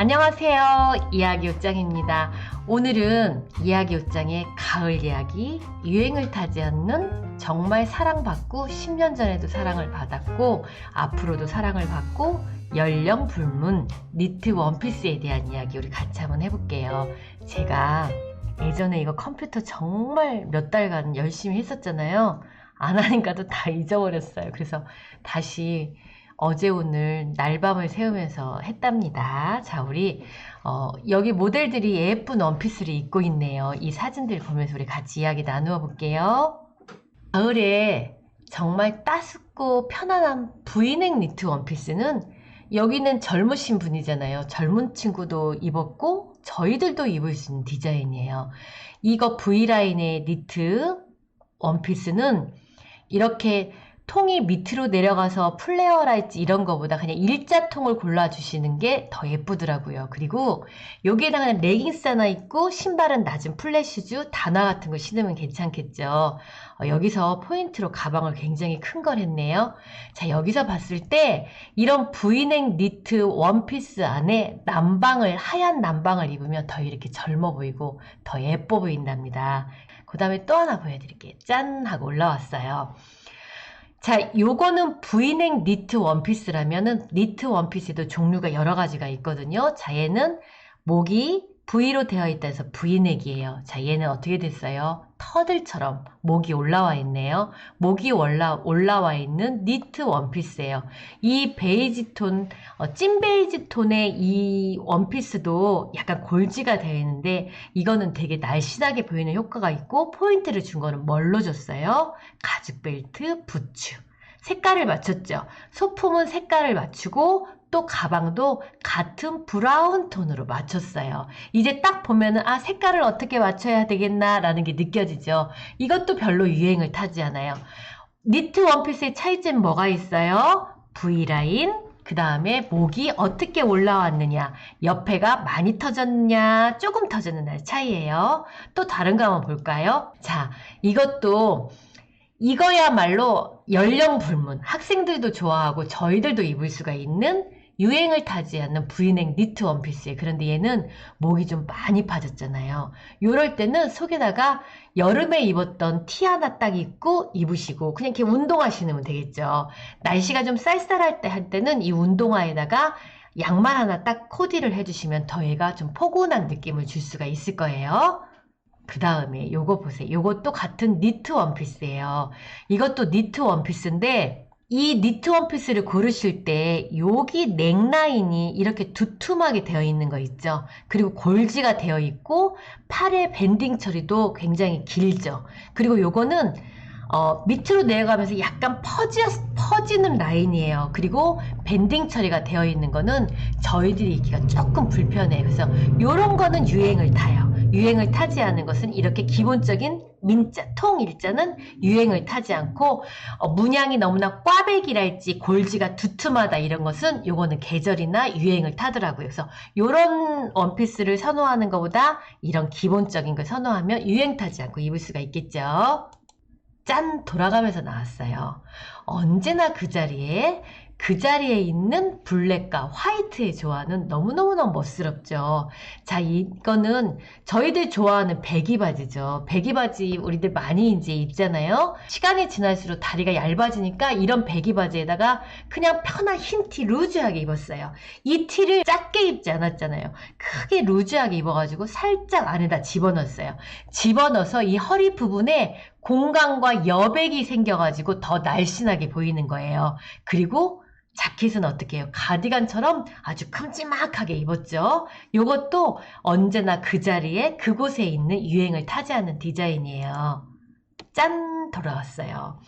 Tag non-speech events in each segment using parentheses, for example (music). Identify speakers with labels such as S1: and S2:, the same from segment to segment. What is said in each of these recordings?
S1: 안녕하세요. 이야기 옷장입니다. 오늘은 이야기 옷장의 가을 이야기, 유행을 타지 않는 정말 사랑받고 10년 전에도 사랑을 받았고 앞으로도 사랑을 받고 연령 불문 니트 원피스에 대한 이야기 우리 같이 한번 해볼게요. 제가 예전에 이거 컴퓨터 정말 몇 달간 열심히 했었잖아요. 안 하니까도 다 잊어버렸어요. 그래서 다시 어제 오늘 날밤을 새우면서 했답니다. 자, 우리 어, 여기 모델들이 예쁜 원피스를 입고 있네요. 이 사진들 보면서 우리 같이 이야기 나누어 볼게요. 가을에 정말 따숩고 편안한 브이넥 니트 원피스는 여기는 젊으신 분이잖아요. 젊은 친구도 입었고 저희들도 입을 수 있는 디자인이에요. 이거 V라인의 니트 원피스는 이렇게 통이 밑으로 내려가서 플레어랄지 이런 거보다 그냥 일자 통을 골라주시는 게 더 예쁘더라고요. 그리고 여기에다가 레깅스 하나 입고 신발은 낮은 플랫슈즈 단화 같은 거 신으면 괜찮겠죠. 어, 여기서 포인트로 가방을 굉장히 큰 걸 했네요. 자, 여기서 봤을 때 이런 브이넥 니트 원피스 안에 남방을 하얀 남방을 입으면 더 이렇게 젊어 보이고 더 예뻐 보인답니다. 그 다음에 또 하나 보여드릴게요. 짠 하고 올라왔어요. 자, 요거는 브이넥 니트 원피스라면은 니트 원피스에도 종류가 여러 가지가 있거든요. 자, 얘는 목이 V로 되어 있다 해서 브이넥이에요. 자, 얘는 어떻게 됐어요? 터들처럼 목이 올라와 있네요. 목이 올라, 올라와 있는 니트 원피스예요. 이 베이지 톤, 어, 찐 베이지 톤의 이 원피스도 약간 골지가 되어 있는데 이거는 되게 날씬하게 보이는 효과가 있고 포인트를 준 거는 뭘로 줬어요? 가죽 벨트, 부츠. 색깔을 맞췄죠. 소품은 색깔을 맞추고 또 가방도 같은 브라운 톤으로 맞췄어요. 이제 딱 보면은 아 색깔을 어떻게 맞춰야 되겠나라는 게 느껴지죠. 이것도 별로 유행을 타지 않아요. 니트 원피스의 차이점 뭐가 있어요? V라인, 그 다음에 목이 어떻게 올라왔느냐, 옆에가 많이 터졌냐, 조금 터졌느냐의 차이예요. 또 다른 거 한번 볼까요? 자, 이것도 이거야말로 연령 불문, 학생들도 좋아하고 저희들도 입을 수가 있는 유행을 타지 않는 브이넥 니트 원피스예요. 그런데 얘는 목이 좀 많이 파졌잖아요. 요럴 때는 속에다가 여름에 입었던 티 하나 딱 입고 입으시고 그냥 이렇게 운동화 신으면 되겠죠. 날씨가 좀 쌀쌀할 때 할 때는 이 운동화에다가 양말 하나 딱 코디를 해주시면 더 얘가 좀 포근한 느낌을 줄 수가 있을 거예요. 그 다음에 요거 보세요. 요것도 같은 니트 원피스예요. 이것도 니트 원피스인데 이 니트 원피스를 고르실 때 여기 넥라인이 이렇게 두툼하게 되어 있는 거 있죠. 그리고 골지가 되어 있고 팔의 밴딩 처리도 굉장히 길죠. 그리고 요거는 어, 밑으로 내려가면서 약간 퍼지, 퍼지는 라인이에요. 그리고 밴딩 처리가 되어 있는 거는 저희들이 입기가 조금 불편해요. 그래서 요런 거는 유행을 타요. 유행을 타지 않은 것은 이렇게 기본적인 민자, 통 일자는 유행을 타지 않고 어, 문양이 너무나 꽈배기랄지 골지가 두툼하다 이런 것은 요거는 계절이나 유행을 타더라고요. 그래서 요런 원피스를 선호하는 것보다 이런 기본적인 걸 선호하면 유행 타지 않고 입을 수가 있겠죠. 짠 돌아가면서 나왔어요. 언제나 그 자리에 그 자리에 있는 블랙과 화이트의 조화는 너무너무너무 멋스럽죠. 자, 이거는 저희들 좋아하는 배기 바지죠. 배기 바지 우리들 많이 이제 입잖아요. 시간이 지날수록 다리가 얇아지니까 이런 배기 바지에다가 그냥 편한 흰 티 루즈하게 입었어요. 이 티를 작게 입지 않았잖아요. 크게 루즈하게 입어가지고 살짝 안에다 집어넣었어요. 집어넣어서 이 허리 부분에 공간과 여백이 생겨가지고 더 날씬하게 보이는 거예요. 그리고 자켓은 어떻게 해요? 가디건처럼 아주 큼지막하게 입었죠. 이것도 언제나 그 자리에 그곳에 있는 유행을 타지 않는 디자인이에요. 짠! 돌아왔어요.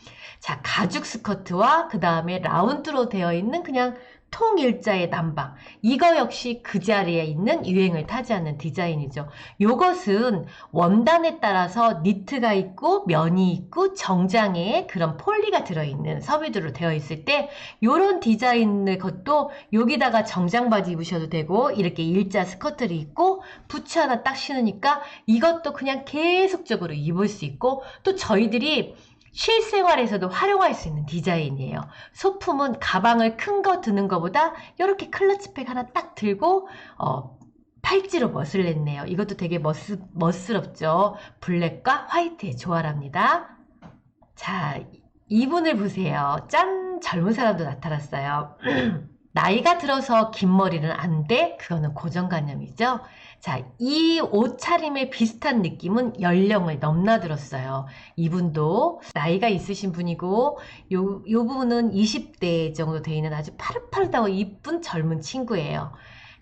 S1: 자, 가죽 스커트와 그 다음에 라운드로 되어 있는 그냥 통일자의 남방. 이거 역시 그 자리에 있는 유행을 타지 않는 디자인이죠. 요것은 원단에 따라서 니트가 있고 면이 있고 정장에 그런 폴리가 들어있는 섬유들로 되어 있을 때 요런 디자인의 것도 여기다가 정장 바지 입으셔도 되고 이렇게 일자 스커트를 입고 부츠 하나 딱 신으니까 이것도 그냥 계속적으로 입을 수 있고 또 저희들이 실생활에서도 활용할 수 있는 디자인이에요. 소품은 가방을 큰 거 드는 것보다 이렇게 클러치백 하나 딱 들고 어, 팔찌로 멋을 냈네요. 이것도 되게 멋, 멋스럽죠. 블랙과 화이트의 조화랍니다. 자, 이분을 보세요. 짠! 젊은 사람도 나타났어요. (clears throat) 나이가 들어서 긴 머리는 안 돼? 그거는 고정관념이죠. 자, 이 옷차림의 비슷한 느낌은 연령을 넘나들었어요. 이분도 나이가 있으신 분이고, 요, 요 부분은 20대 정도 돼 있는 아주 파릇파릇하고 이쁜 젊은 친구예요.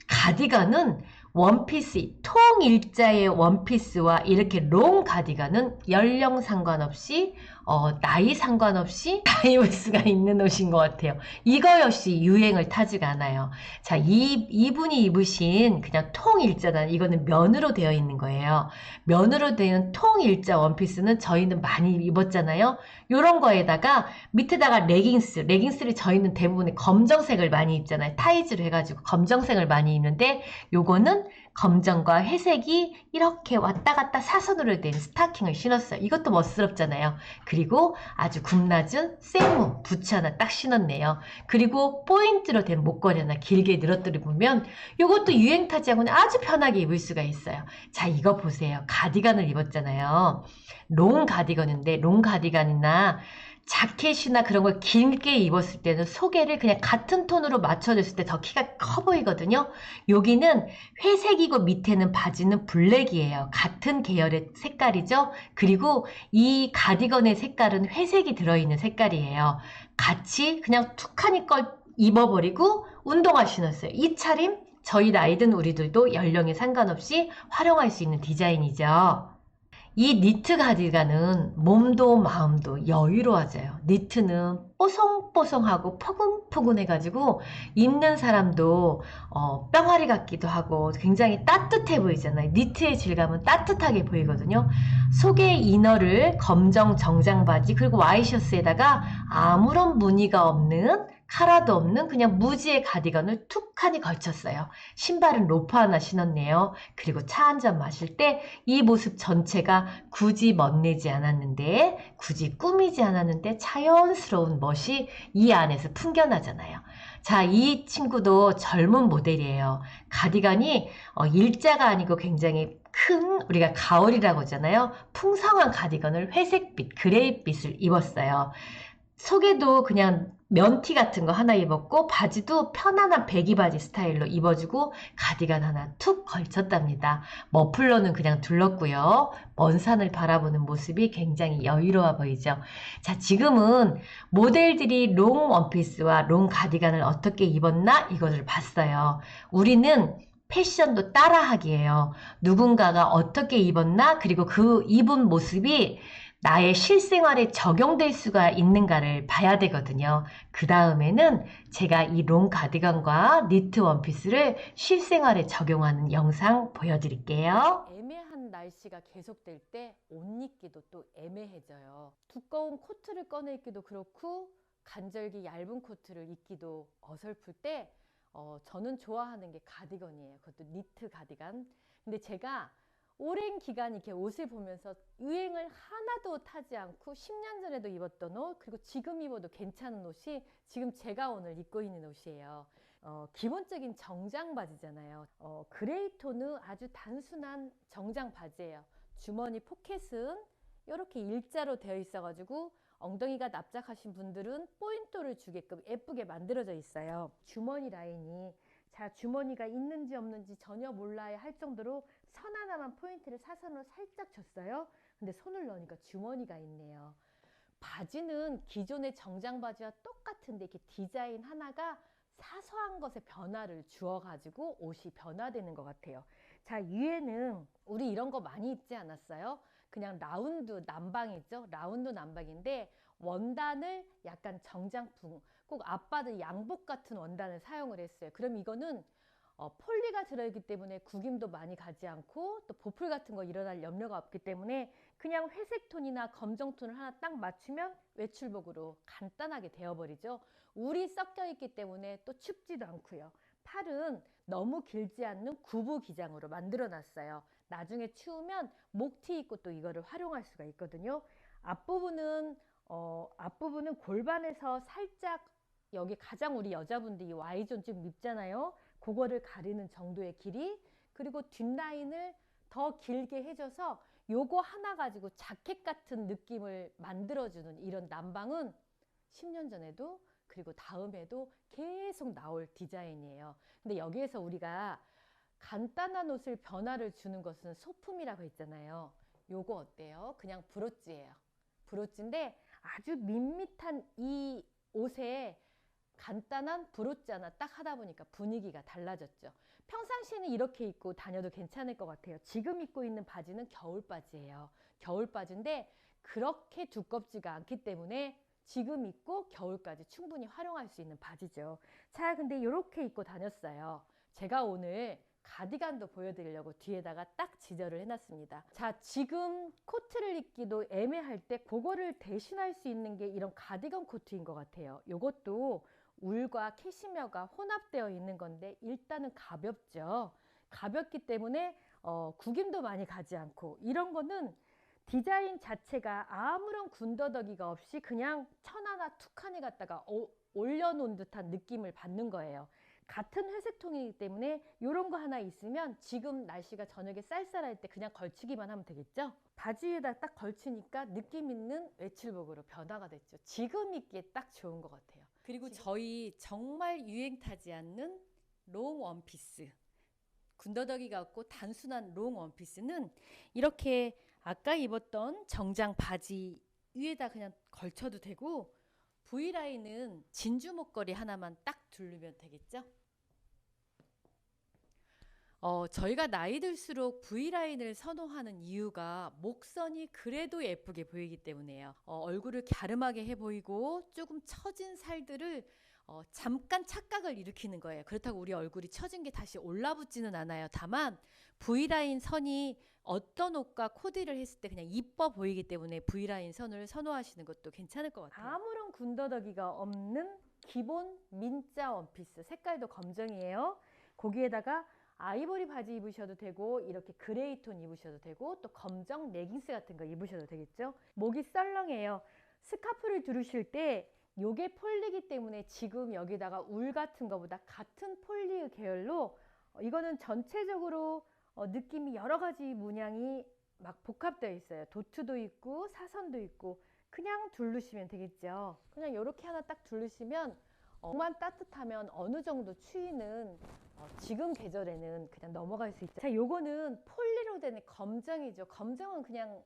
S1: 가디건은 원피스, 통일자의 원피스와 이렇게 롱 가디건은 연령 상관없이, 어, 나이 상관없이 다 입을 수가 있는 옷인 것 같아요. 이거 역시 유행을 타지가 않아요. 자, 이, 이분이 입으신 그냥 통일자단, 이거는 면으로 되어 있는 거예요. 면으로 되는 통일자 원피스는 저희는 많이 입었잖아요. 요런 거에다가 밑에다가 레깅스, 레깅스를 저희는 대부분 검정색을 많이 입잖아요. 타이즈로 해가지고 검정색을 많이 입는데 요거는 검정과 회색이 이렇게 왔다 갔다 사선으로 된 스타킹을 신었어요. 이것도 멋스럽잖아요. 그리고 아주 굽낮은 세무 부츠 하나 딱 신었네요. 그리고 포인트로 된 목걸이 하나 길게 늘어뜨려 보면 이것도 유행 타지 않고는 아주 편하게 입을 수가 있어요. 자, 이거 보세요. 가디건을 입었잖아요. 롱 가디건인데 롱 가디건이나 자켓이나 그런 걸 길게 입었을 때는 소개를 그냥 같은 톤으로 맞춰줬을 때 더 키가 커 보이거든요. 여기는 회색이고 밑에는 바지는 블랙이에요. 같은 계열의 색깔이죠. 그리고 이 가디건의 색깔은 회색이 들어있는 색깔이에요. 같이 그냥 툭하니 걸 입어버리고 운동화 신었어요. 이 차림 저희 나이든 우리들도 연령에 상관없이 활용할 수 있는 디자인이죠. 이 니트 가디건은 몸도 마음도 여유로워져요. 니트는 뽀송뽀송하고 포근포근해가지고 입는 사람도 어, 뿅아리 같기도 하고 굉장히 따뜻해 보이잖아요. 니트의 질감은 따뜻하게 보이거든요. 속에 이너를 검정 정장 바지 그리고 와이셔츠에다가 아무런 무늬가 없는 카라도 없는 그냥 무지의 가디건을 툭 하니 걸쳤어요. 신발은 로프 하나 신었네요. 그리고 차 한 잔 마실 때 이 모습 전체가 굳이 멋내지 않았는데, 굳이 꾸미지 않았는데 자연스러운 멋이 이 안에서 풍겨나잖아요. 자, 이 친구도 젊은 모델이에요. 가디건이 어, 일자가 아니고 굉장히 큰 우리가 가을이라고 하잖아요. 풍성한 가디건을 회색빛, 그레이빛을 입었어요. 속에도 그냥 면티 같은 거 하나 입었고 바지도 편안한 배기 바지 스타일로 입어주고 가디건 하나 툭 걸쳤답니다. 머플러는 그냥 둘렀고요. 먼 산을 바라보는 모습이 굉장히 여유로워 보이죠. 자, 지금은 모델들이 롱 원피스와 롱 가디건을 어떻게 입었나 이것을 봤어요. 우리는 패션도 따라하기예요. 누군가가 어떻게 입었나 그리고 그 입은 모습이 나의 실생활에 적용될 수가 있는가를 봐야 되거든요. 그 다음에는 제가 이 롱 가디건과 니트 원피스를 실생활에 적용하는 영상 보여드릴게요.
S2: 애매한 날씨가 계속될 때 옷 입기도 또 애매해져요. 두꺼운 코트를 꺼내 입기도 그렇고 간절기 얇은 코트를 입기도 어설플 때 어, 저는 좋아하는 게 가디건이에요. 그것도 니트 가디건. 근데 제가 오랜 기간 이렇게 옷을 보면서 유행을 하나도 타지 않고 10년 전에도 입었던 옷 그리고 지금 입어도 괜찮은 옷이 지금 제가 오늘 입고 있는 옷이에요. 어, 기본적인 정장 바지잖아요. 어, 그레이 톤은 아주 단순한 정장 바지예요. 주머니 포켓은 이렇게 일자로 되어 있어 가지고 엉덩이가 납작하신 분들은 포인트를 주게끔 예쁘게 만들어져 있어요. 주머니 라인이 자 주머니가 있는지 없는지 전혀 몰라야 할 정도로 선 하나만 포인트를 사선으로 살짝 줬어요. 근데 손을 넣으니까 주머니가 있네요. 바지는 기존의 정장 바지와 똑같은데 이렇게 디자인 하나가 사소한 것에 변화를 주어가지고 옷이 변화되는 것 같아요. 자, 위에는 우리 이런 거 많이 입지 않았어요? 그냥 라운드 남방이죠. 라운드 남방인데 원단을 약간 정장풍, 꼭 아빠들 양복 같은 원단을 사용을 했어요. 그럼 이거는 어, 폴리가 들어있기 때문에 구김도 많이 가지 않고 또 보풀 같은 거 일어날 염려가 없기 때문에 그냥 회색 톤이나 검정 톤을 하나 딱 맞추면 외출복으로 간단하게 되어버리죠. 울이 섞여 있기 때문에 또 춥지도 않고요. 팔은 너무 길지 않는 구부 기장으로 만들어 놨어요. 나중에 추우면 목티 입고 또 이거를 활용할 수가 있거든요. 앞부분은 어, 앞부분은 골반에서 살짝 여기 가장 우리 여자분들이 Y존 좀 밉잖아요. 그거를 가리는 정도의 길이 그리고 뒷라인을 더 길게 해줘서 요거 하나 가지고 자켓 같은 느낌을 만들어주는 이런 난방은 10년 전에도 그리고 다음에도 계속 나올 디자인이에요. 근데 여기에서 우리가 간단한 옷을 변화를 주는 것은 소품이라고 했잖아요. 요거 어때요? 그냥 브로치예요. 브로치인데 아주 밋밋한 이 옷에 간단한 브로치 하나 딱 하다 보니까 분위기가 달라졌죠. 평상시에는 이렇게 입고 다녀도 괜찮을 것 같아요. 지금 입고 있는 바지는 겨울 바지예요. 겨울 바지인데 그렇게 두껍지가 않기 때문에 지금 입고 겨울까지 충분히 활용할 수 있는 바지죠. 자, 근데 이렇게 입고 다녔어요. 제가 오늘 가디건도 보여드리려고 뒤에다가 딱 지절을 해놨습니다. 자, 지금 코트를 입기도 애매할 때 그거를 대신할 수 있는 게 이런 가디건 코트인 것 같아요. 이것도 울과 캐시미어가 혼합되어 있는 건데 일단은 가볍죠. 가볍기 때문에 어, 구김도 많이 가지 않고 이런 거는 디자인 자체가 아무런 군더더기가 없이 그냥 천 하나 툭 하니 갖다가 어, 올려놓은 듯한 느낌을 받는 거예요. 같은 회색통이기 때문에 이런 거 하나 있으면 지금 날씨가 저녁에 쌀쌀할 때 그냥 걸치기만 하면 되겠죠? 바지 위에다 딱 걸치니까 느낌 있는 외출복으로 변화가 됐죠. 지금 입기에 딱 좋은 것 같아요.
S3: 그리고
S2: 지금-
S3: 저희 정말 유행 타지 않는 롱 원피스. 군더더기가 없고 단순한 롱 원피스는 이렇게 아까 입었던 정장 바지 위에다 그냥 걸쳐도 되고 V라인은 진주 목걸이 하나만 딱 두르면 되겠죠? 어, 저희가 나이 들수록 V라인을 선호하는 이유가 목선이 그래도 예쁘게 보이기 때문이에요. 어, 얼굴을 갸름하게 해 보이고 조금 처진 살들을 어, 잠깐 착각을 일으키는 거예요. 그렇다고 우리 얼굴이 처진 게 다시 올라붙지는 않아요. 다만 V라인 선이 어떤 옷과 코디를 했을 때 그냥 이뻐 보이기 때문에 V라인 선을 선호하시는 것도 괜찮을 것 같아요.
S2: 아무런 군더더기가 없는 기본 민자 원피스 색깔도 검정이에요 거기에다가 아이보리 바지 입으셔도 되고 이렇게 그레이 톤 입으셔도 되고 또 검정 레깅스 같은 거 입으셔도 되겠죠? 목이 썰렁해요. 스카프를 두르실 때 요게 폴리기 때문에 지금 여기다가 울 같은 거보다 같은 폴리 계열로 어, 이거는 전체적으로 어, 느낌이 여러 가지 문양이 막 복합되어 있어요. 도트도 있고 사선도 있고 그냥 두르시면 되겠죠. 그냥 이렇게 하나 딱 두르시면 어만 따뜻하면 어느 정도 추위는 어, 지금 계절에는 그냥 넘어갈 수 있죠. 자, 요거는 폴리로 된 검정이죠. 검정은 그냥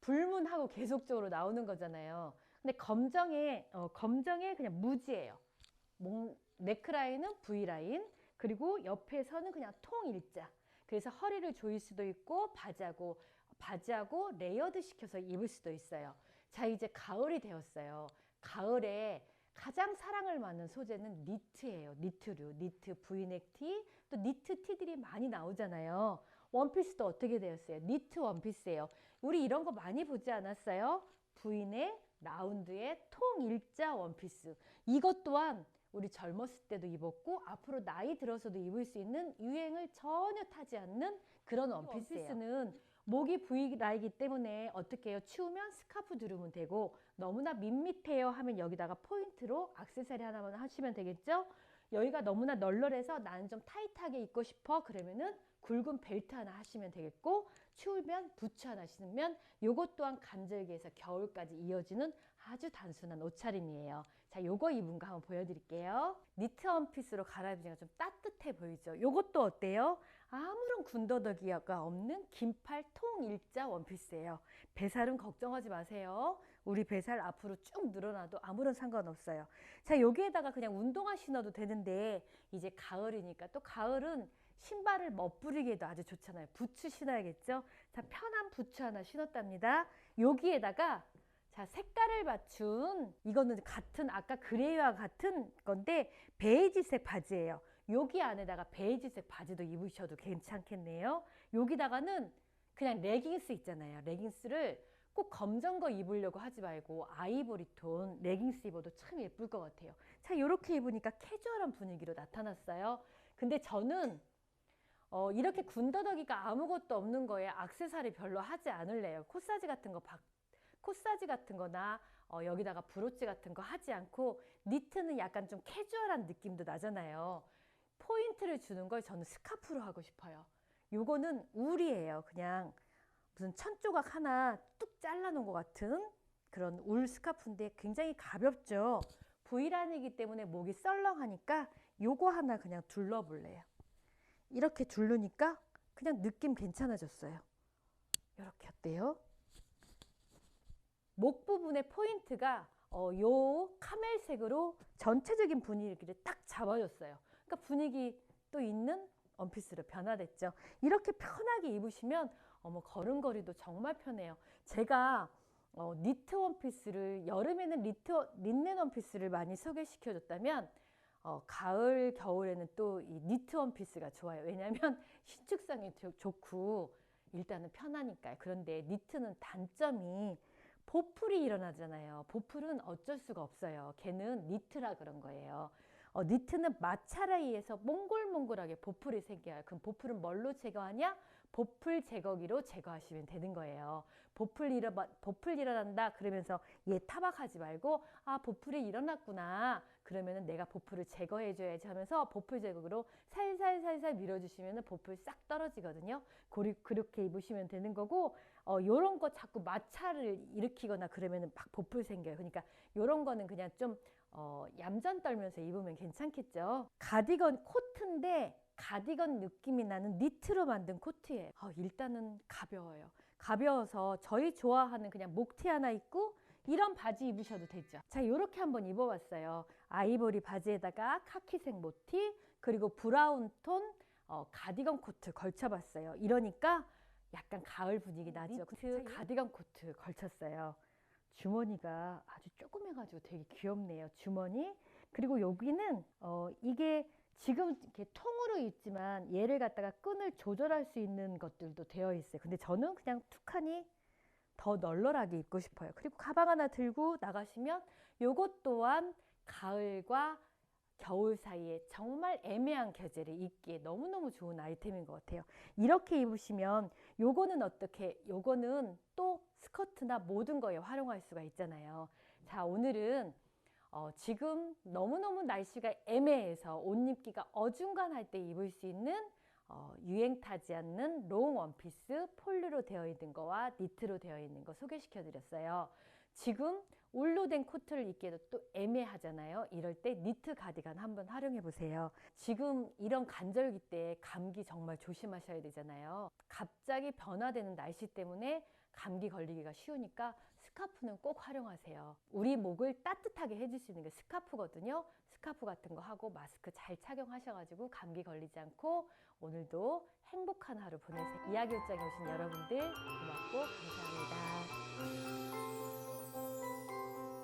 S2: 불문하고 계속적으로 나오는 거잖아요. 근데 검정에 어, 검정에 그냥 무지예요. 목 네크라인은 V 라인 그리고 옆에서는 그냥 통일자. 그래서 허리를 조일 수도 있고 바지하고 바지하고 레이어드 시켜서 입을 수도 있어요. 자, 이제 가을이 되었어요. 가을에 가장 사랑을 받는 소재는 니트예요. 니트류, 니트 브이넥 티, 또 니트 티들이 많이 나오잖아요. 원피스도 어떻게 되었어요? 니트 원피스예요. 우리 이런 거 많이 보지 않았어요? 브이넥, 라운드의 통일자 원피스. 이것 또한 우리 젊었을 때도 입었고 앞으로 나이 들어서도 입을 수 있는 유행을 전혀 타지 않는 그런 원피스예요. 원피스는 목이 V라이기 때문에 어떻게 해요? 추우면 스카프 두르면 되고 너무나 밋밋해요 하면 여기다가 포인트로 악세사리 하나만 하시면 되겠죠? 여기가 너무나 널널해서 나는 좀 타이트하게 입고 싶어 그러면은 굵은 벨트 하나 하시면 되겠고 추우면 부츠 하나 신으면 요것 또한 간절기에서 겨울까지 이어지는 아주 단순한 옷차림이에요. 자, 요거 입은 거 한번 보여드릴게요. 니트 원피스로 갈아입으니까 좀 따뜻해 보이죠? 요것도 어때요? 아무런 군더더기가 없는 긴팔 통일자 원피스예요. 배살은 걱정하지 마세요. 우리 배살 앞으로 쭉 늘어나도 아무런 상관없어요. 자, 여기에다가 그냥 운동화 신어도 되는데 이제 가을이니까 또 가을은 신발을 멋부리기에도 아주 좋잖아요. 부츠 신어야겠죠? 자, 편한 부츠 하나 신었답니다. 여기에다가 자, 색깔을 맞춘 이거는 같은 아까 그레이와 같은 건데 베이지색 바지예요. 여기 안에다가 베이지색 바지도 입으셔도 괜찮겠네요. 여기다가는 그냥 레깅스 있잖아요. 레깅스를 꼭 검정 거 입으려고 하지 말고 아이보리 톤 레깅스 입어도 참 예쁠 것 같아요. 자, 이렇게 입으니까 캐주얼한 분위기로 나타났어요. 근데 저는 어, 이렇게 군더더기가 아무것도 없는 거에 악세사리 별로 하지 않을래요. 코사지 같은 거 바, 코사지 같은 거나 어, 여기다가 브로치 같은 거 하지 않고 니트는 약간 좀 캐주얼한 느낌도 나잖아요. 포인트를 주는 걸 저는 스카프로 하고 싶어요. 요거는 울이에요. 그냥 무슨 천 조각 하나 뚝 잘라놓은 것 같은 그런 울 스카프인데 굉장히 가볍죠. V라인이기 때문에 목이 썰렁하니까 요거 하나 그냥 둘러볼래요. 이렇게 둘르니까 그냥 느낌 괜찮아졌어요. 이렇게 어때요? 목 부분의 포인트가 어, 요 카멜색으로 전체적인 분위기를 딱 잡아줬어요. 그러니까 분위기 또 있는 원피스로 변화됐죠. 이렇게 편하게 입으시면 어머 걸음걸이도 정말 편해요. 제가 어, 니트 원피스를 여름에는 니트 린넨 원피스를 많이 소개시켜줬다면 어, 가을 겨울에는 또 이 니트 원피스가 좋아요. 왜냐하면 (laughs) 신축성이 좋- 좋고 일단은 편하니까요. 그런데 니트는 단점이 보풀이 일어나잖아요. 보풀은 어쩔 수가 없어요. 걔는 니트라 그런 거예요. 어, 니트는 마찰에 의해서 몽골몽골하게 보풀이 생겨요. 그럼 보풀은 뭘로 제거하냐? 보풀 제거기로 제거하시면 되는 거예요. 보풀 일어 보풀 일어난다 그러면서 얘 타박하지 말고 아 보풀이 일어났구나 그러면은 내가 보풀을 제거해 줘야지 하면서 보풀 제거기로 살살살살 밀어주시면은 보풀 싹 떨어지거든요. 고리, 그렇게 입으시면 되는 거고 어 요런 거 자꾸 마찰을 일으키거나 그러면은 막 보풀 생겨요. 그러니까 요런 거는 그냥 좀 어, 얌전 떨면서 입으면 괜찮겠죠. 가디건 코트인데 가디건 느낌이 나는 니트로 만든 코트예요. 어, 일단은 가벼워요. 가벼워서 저희 좋아하는 그냥 목티 하나 입고 이런 바지 입으셔도 되죠. 자, 이렇게 한번 입어봤어요. 아이보리 바지에다가 카키색 모티 그리고 브라운 톤 어, 가디건 코트 걸쳐봤어요. 이러니까 약간 가을 분위기 나죠. 니트 가디건 코트 걸쳤어요. 주머니가 아주 조그매가지고 되게 귀엽네요. 주머니. 그리고 여기는 어 이게 지금 이렇게 통으로 있지만 얘를 갖다가 끈을 조절할 수 있는 것들도 되어 있어요. 근데 저는 그냥 툭하니 더 널널하게 입고 싶어요. 그리고 가방 하나 들고 나가시면 요것 또한 가을과 겨울 사이에 정말 애매한 계절에 입기에 너무너무 좋은 아이템인 것 같아요. 이렇게 입으시면 요거는 어떻게, 요거는 또 스커트나 모든 거에 활용할 수가 있잖아요. 자, 오늘은 어, 지금 너무너무 날씨가 애매해서 옷 입기가 어중간할 때 입을 수 있는 어, 유행 타지 않는 롱 원피스 폴르로 되어 있는 거와 니트로 되어 있는 거 소개시켜 드렸어요. 지금 울로 된 코트를 입기에도 또 애매하잖아요. 이럴 때 니트 가디건 한번 활용해 보세요. 지금 이런 간절기 때 감기 정말 조심하셔야 되잖아요. 갑자기 변화되는 날씨 때문에 감기 걸리기가 쉬우니까 스카프는 꼭 활용하세요. 우리 목을 따뜻하게 해줄 수 있는 게 스카프거든요. 스카프 같은 거 하고 마스크 잘 착용하셔가지고 감기 걸리지 않고 오늘도 행복한 하루 보내세요. 이야기 옷장에 오신 여러분들 고맙고 감사합니다.